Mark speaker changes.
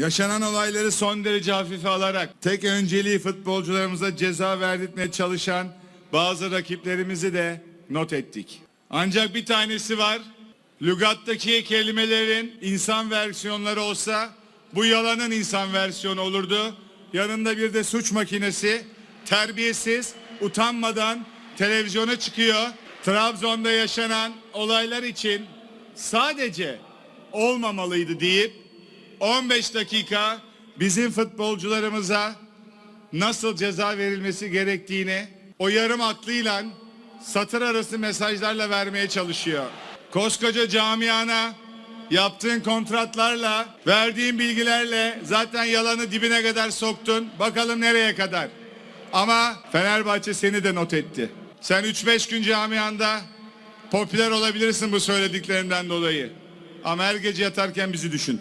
Speaker 1: Yaşanan olayları son derece hafife alarak tek önceliği futbolcularımıza ceza verdirtmeye çalışan bazı rakiplerimizi de not ettik. Ancak bir tanesi var. Lügattaki kelimelerin insan versiyonları olsa bu yalanın insan versiyonu olurdu. Yanında bir de suç makinesi terbiyesiz, utanmadan televizyona çıkıyor. Trabzon'da yaşanan olaylar için sadece olmamalıydı deyip 15 dakika bizim futbolcularımıza nasıl ceza verilmesi gerektiğini o yarım aklıyla satır arası mesajlarla vermeye çalışıyor. Koskoca camiana yaptığın kontratlarla, verdiğin bilgilerle zaten yalanı dibine kadar soktun. Bakalım nereye kadar. Ama Fenerbahçe seni de not etti. Sen 3-5 gün camianda popüler olabilirsin bu söylediklerinden dolayı. Ama her gece yatarken bizi düşün.